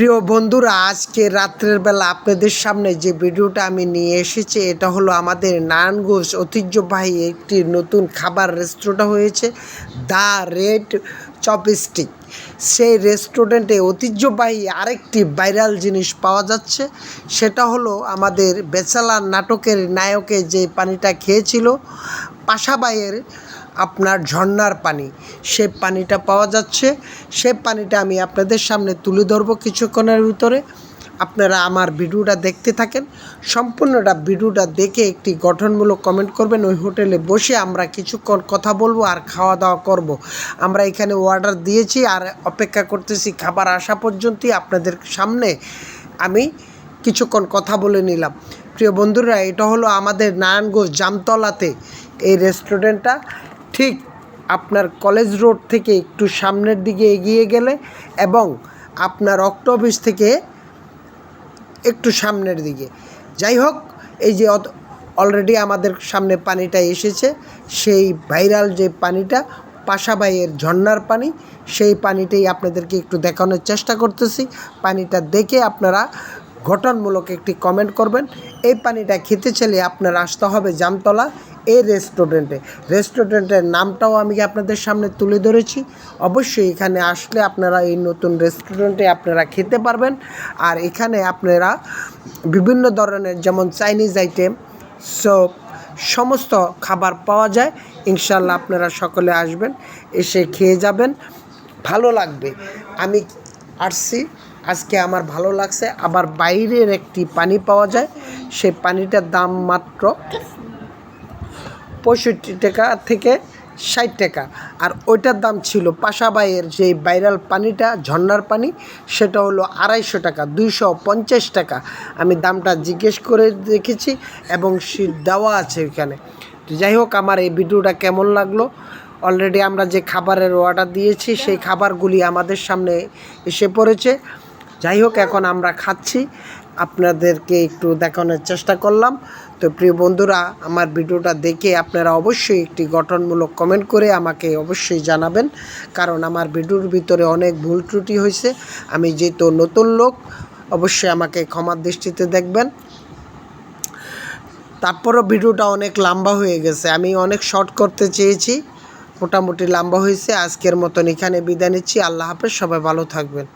প্রিয় বন্ধুরা, আজকে রাত্রের বেলা আপনাদের সামনে যে ভিডিওটা আমি নিয়ে এসেছি, এটা হলো আমাদের নারায়ণগঞ্জ ঐতিহ্যবাহী একটি নতুন খাবার রেস্টুরেন্ট হয়েছে দ্য রেড চপস্টিক সেই রেস্টুরেন্টে ঐতিহ্যবাহী আরেকটি ভাইরাল জিনিস পাওয়া যাচ্ছে, সেটা হলো আমাদের বেচালার নাটকের নায়কে যে পানিটা খেয়েছিল পাশাবাইয়ের আপনার ঝর্ণার পানি। সে পানিটা পাওয়া যাচ্ছে। সে পানিটা আমি আপনাদের সামনে তুলে ধরবো কিছুক্ষণের ভিতরে। আপনারা আমার ভিডিওটা দেখতে থাকেন। সম্পূর্ণটা ভিডিওটা দেখে একটি গঠনমূলক কমেন্ট করবেন। ওই হোটেলে বসে আমরা কিছুক্ষণ কথা বলব আর খাওয়া দাওয়া করব। আমরা এখানে অর্ডার দিয়েছি আর অপেক্ষা করতেছি খাবার আসা পর্যন্তই আপনাদের সামনে আমি কিছুক্ষণ কথা বলে নিলাম। প্রিয় বন্ধুরা, এটা হলো আমাদের নারায়ণগঞ্জ জামতলাতে এই রেস্টুরেন্টটা ঠিক আপনার কলেজ রোড থেকে একটু সামনের দিকে এগিয়ে গেলে এবং আপনার অক্ট অফিস থেকে একটু সামনের দিকে। যাই হোক, এই যে অলরেডি আমাদের সামনে পানিটা এসেছে, সেই ভাইরাল যে পানিটা পাশাবাইয়ের ঝর্ণার পানি, সেই পানিটাই আপনাদেরকে একটু দেখানোর চেষ্টা করতেছি। পানিটা দেখে আপনারা ঘটনমূলক একটি কমেন্ট করবেন। এই পানিটা খেতে চাইলে আপনার আসতে হবে জামতলা এই রেস্টুরেন্টে রেস্টুরেন্টের নামটাও আমি আপনাদের সামনে তুলে ধরেছি। অবশ্যই এখানে আসলে আপনারা এই নতুন রেস্টুরেন্টে আপনারা খেতে পারবেন। আর এখানে আপনারা বিভিন্ন ধরনের যেমন চাইনিজ আইটেম সব সমস্ত খাবার পাওয়া যায়। ইনশাল্লাহ আপনারা সকলে আসবেন, এসে খেয়ে যাবেন। ভালো লাগবে। আমি আসছি। আজকে আমার ভালো লাগছে। আবার বাইরের একটি পানি পাওয়া যায়। সেই পানিটার দাম মাত্র পঁয়ষট্টি টাকা থেকে ষাট টাকা। আর ওইটার দাম ছিল পাশাবাইয়ের যে বাইরাল পানিটা, ঝর্নার পানি, সেটা হলো আড়াইশো টাকা, দুইশো পঞ্চাশ টাকা। আমি দামটা জিজ্ঞেস করে দেখেছি এবং সিট দেওয়া আছে ওইখানে তো যাই হোক, আমার এই ভিডিওটা কেমন লাগল? অলরেডি আমরা যে খাবারের অর্ডার দিয়েছি, সেই খাবারগুলি আমাদের সামনে এসে পড়েছে। যাই হোক, এখন আমরা খাচ্ছি। আপনাদেরকে একটু দেখানোর চেষ্টা করলাম। তো প্রিয় বন্ধুরা, আমার ভিডিওটা দেখে আপনারা অবশ্যই একটি গঠনমূলক কমেন্ট করে আমাকে অবশ্যই জানাবেন, কারণ আমার ভিডিওর ভিতরে অনেক ভুল ত্রুটি হয়েছে। আমি যেহেতু নতুন লোক, অবশ্যই আমাকে ক্ষমার দৃষ্টিতে দেখবেন। তারপরও ভিডিওটা অনেক লম্বা হয়ে গেছে। আমি অনেক শর্ট করতে চেয়েছি, মোটামুটি লম্বা হয়েছে। আজকের মতন এখানে বিদায় নিচ্ছি। আল্লাহ হাফেজ, সবাই ভালো থাকবেন।